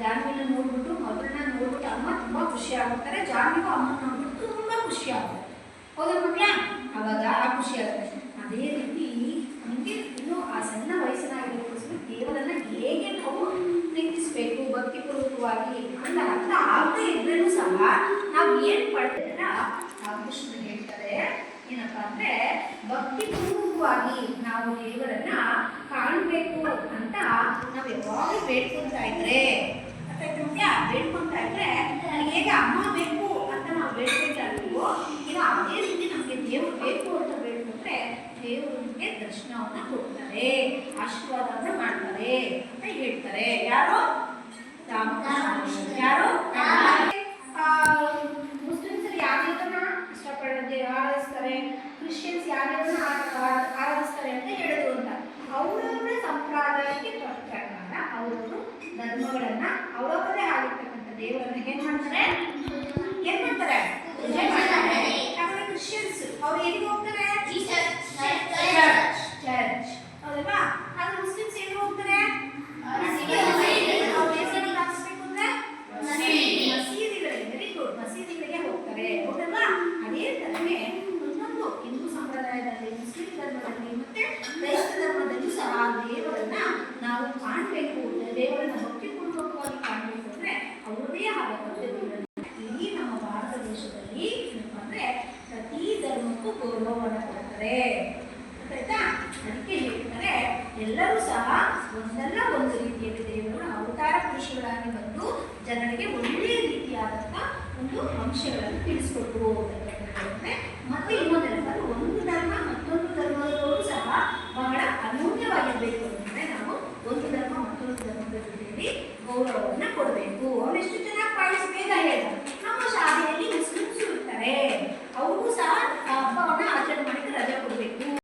ಜಾನ್ವಿನ ನೋಡ್ಬಿಟ್ಟು ಮಗಳನ್ನ ನೋಡ್ಬಿಟ್ಟು ಅಮ್ಮ ತುಂಬಾ ಖುಷಿ ಆಗುತ್ತಾರೆ ಜಾನ್ವಿಗೂ ಅಮ್ಮನ ನೋಡ್ಬಿಟ್ಟು ತುಂಬಾ ಖುಷಿ ಆಗುತ್ತೆ ಹೌದಾ ಮಕ್ಕಳ ಅವಾಗ ಆ ಖುಷಿ ಆಗುತ್ತೆ. ಅದೇ ರೀತಿ ನಮಗೆ ಇನ್ನು ಆ ಸಣ್ಣ ವಯಸ್ಸಿನಾಗಿರೋದಕ್ಕೋಸ್ಕರ ದೇವರನ್ನ ಹೇಗೆ ನಾವು ಪ್ರೀತಿಸಬೇಕು, ಭಕ್ತಿಪೂರ್ವಕವಾಗಿ ಅಂತ ಅರ್ಥ ಆಗದೆ ಇದ್ರೂ ಸಹ ನಾವು ಏನು ಆ ಕೃಷ್ಣ ಹೇಳ್ತಾರೆ, ಏನಪ್ಪಾ ಅಂದ್ರೆ ಭಕ್ತಿಪೂರ್ವಕವಾಗಿ ನಾವು ದೇವರನ್ನ ಕಾಣಬೇಕು ಅಂತ ನಾವು ಯಾವಾಗ ಬೇಡ್ಕೊಂತಾ ಇದ್ರೆ ಅರ್ಥಾಯ್ತಾ ಬೇಡ್ಕೊಂತಾ ಇದ್ರೆ ನನಗೆ ಹೇಗೆ ಅಮ್ಮ ಬೇಕು ಅಂತ ನಾವು ಬೇಡ್ಕೊಂತಾ ಇರ್ತೀವೋ ಈಗ ಅದೇ ರೀತಿ ನಮಗೆ ದೇವರು ಬೇಕು ಅಂತ ಬೇಡ್ಕೊಂಡ್ರೆ ದೇವರು ನಮಗೆ ದರ್ಶನವನ್ನ ಕೊಡ್ತಾರೆ ಆಶೀರ್ವಾದವನ್ನ ಮಾಡ್ತಾರೆ ಅಂತ ಹೇಳ್ತಾರೆ. ಯಾರು? ಯಾರು? ಮುಸ್ಲಿಮ್ಸರು ಯಾವ್ದನ್ನ ಇಷ್ಟಪಡೋದೇ ಆರಾಧಿಸ್ತಾರೆ? ಕ್ರಿಶ್ಚಿಯನ್ಸ್ ಯಾವ್ಯಾವನ್ನ ಆರಾಧಿಸ್ತಾರೆ ಅಂತ ಹೇಳಿದ್ರು ಅಂತ. ಅವರವರ ಸಂಪ್ರದಾಯಕ್ಕೆ ಪ್ರಕಾರ ಅವರವರು ಧರ್ಮಗಳನ್ನ ಅವರವರೇ ಆಗಿರ್ತಕ್ಕಂಥ ದೇವರನ್ನ ಏನ್ ಮಾಡ್ತಾರೆ? ಆದ ನಮ್ಮ ಭಾರತ ದೇಶದಲ್ಲಿ ಏನಪ್ಪಾ ಅಂದ್ರೆ ಪ್ರತಿ ಧರ್ಮಕ್ಕೂ ಗೌರವವನ್ನು ಕೊಡ್ತಾರೆ ಗೊತ್ತಾಯ್ತಾ ಅದಕ್ಕೆ ಹೇಳ್ತಾರೆ, ಎಲ್ಲರೂ ಸಹ ಒಂದಲ್ಲ ಒಂದು ರೀತಿಯಲ್ಲಿ ದೇವರು ಅವತಾರ ಪುರುಷಗಳಾಗಿ ಬಂದು ಜನರಿಗೆ ಒಳ್ಳೆಯ ರೀತಿಯಾದಂಥ ಒಂದು ಅಂಶಗಳನ್ನು ತಿಳಿಸ್ಕೊಟ್ರು ಅಂತ. ಮತ್ತೆ ಇನ್ನೊಂದೇನಪ್ಪ ಒಂದು